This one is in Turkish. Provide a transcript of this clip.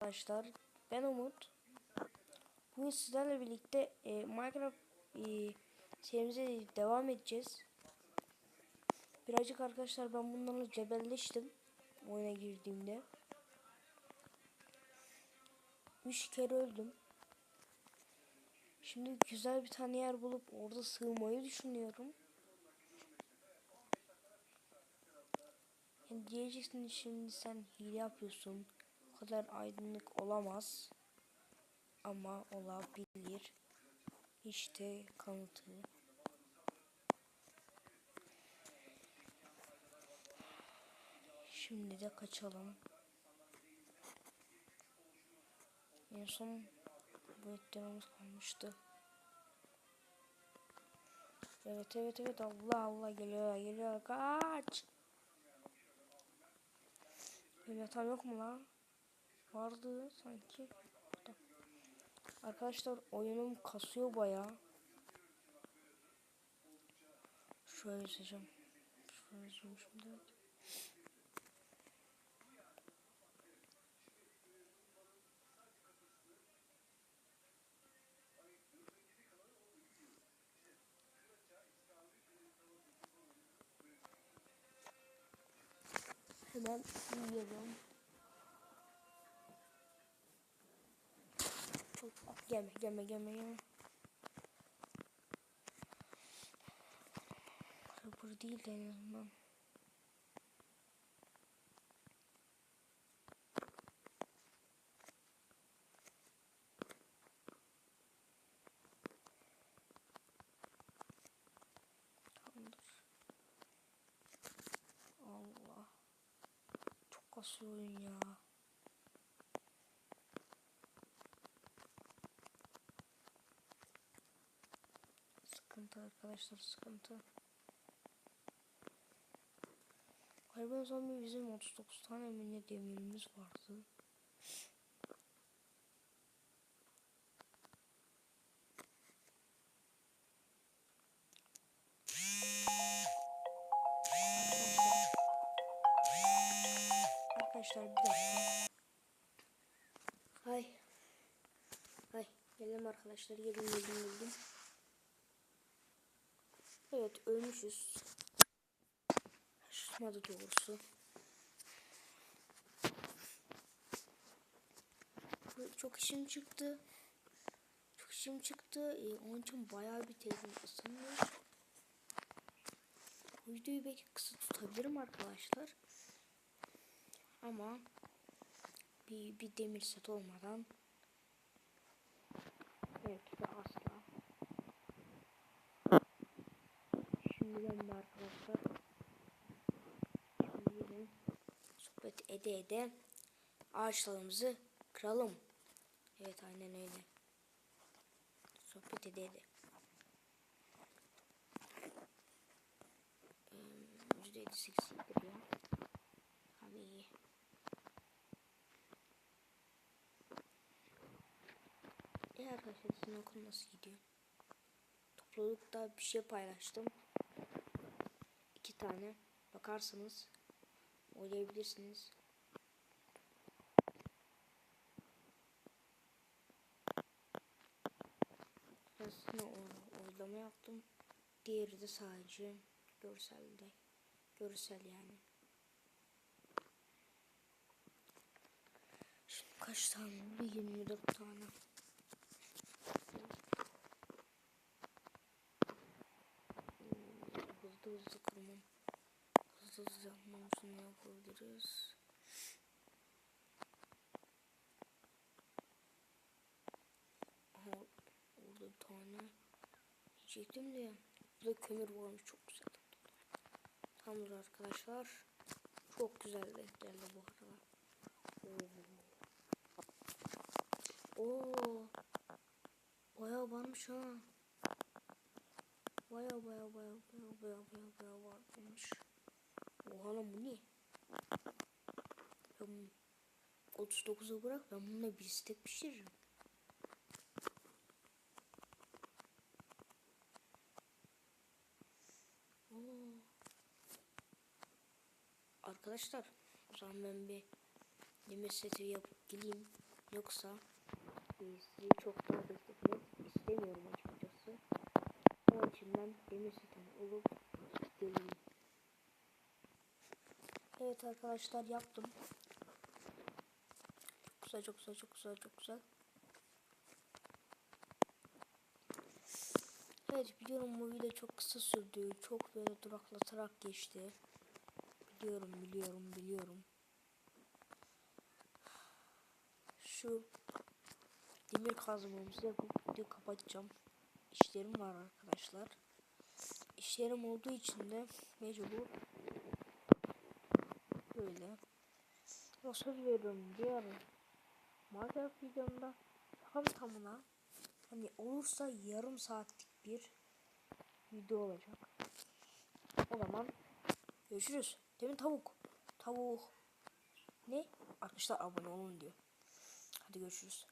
arkadaşlar. Ben Umut. Bugün sizlerle birlikte e, Minecraft e, serimize devam edeceğiz. Birazcık arkadaşlar ben bunlarla cebelleştim. Oyuna girdiğimde. Üç kere öldüm. Şimdi güzel bir tane yer bulup orada sığmayı düşünüyorum. Yani diyeceksin şimdi sen hile yapıyorsun. O kadar aydınlık olamaz. Ama olabilir. İşte kanıtı. Şimdi de kaçalım. En son bu etlerimiz kalmıştı. Evet evet evet Allah Allah geliyor geliyor kaç. Benim yatağım yok mu lan? Vardı sanki. Burada. Arkadaşlar oyunum kasıyor baya. Şöyle seçeceğim. Şöyle seçeceğim şimdi. Hemen yiyelim. Gelme gelme gelme gelme. Sabır değil de en. Allah. Çok kasıyor ya. Sıkıntı arkadaşlar sıkıntı. Galiba zombi bizim 39 tane mi demirimiz vardı. Arkadaşlar bir dakika. Hay. Hay. Geldim arkadaşlar. Geldim geldim geldim. Evet ölmüşüz. Şaşırmadı doğrusu. Çok işim çıktı. Çok işim çıktı. Ee, onun için bayağı bir tezim ısınıyor. Bu videoyu belki kısa tutabilirim arkadaşlar. Ama bir, bir demir set olmadan belki de asla. Şimdiden de arkadaşlar şimdi sohbet ede ede ağaçlarımızı kıralım. Evet aynen öyle. Sohbet ede ede. Hmm, %58 gidiyor. Abi iyi. E arkadaşlar sizin okul nasıl gidiyor? Toplulukta bir şey paylaştım. İki tane. Bakarsanız oynayabilirsiniz. Aslında oylama yaptım. Diğeri de sadece görselde. Görsel yani. Şimdi kaç tane oldu? 24 tane. Hızlı kırmam. Hızlı hızlı yapmam için ne yapabiliriz? Aha orada bir tane yiyecektim de burada kömür varmış çok güzel. Tamamdır arkadaşlar. Çok güzel renklerle bu arada. Oo. Oo. Bayağı varmış ha. Baya baya baya baya baya baya baya varmış. Oha lan bu ne? Ben 39'a bırak ben bununla bir steak pişiririm. Oo. Arkadaşlar o zaman ben bir demir seti yapıp geleyim. Yoksa e, sizi çok daha bekletmek istemiyorum. Ben demir olup geleyim. Evet arkadaşlar yaptım. Çok güzel çok güzel çok güzel çok güzel. Evet biliyorum bu video çok kısa sürdü. Çok böyle duraklatarak geçti. Biliyorum biliyorum biliyorum. Şu demir kazmamızı yapıp videoyu kapatacağım. İşlerim var arkadaşlar. İşlerim olduğu için de mecbur böyle. Ama söz veriyorum diğer Minecraft videomda tam tamına hani olursa yarım saatlik bir video olacak. O zaman görüşürüz. Demin tavuk. Tavuk. Ne? Arkadaşlar abone olun diyor. Hadi görüşürüz.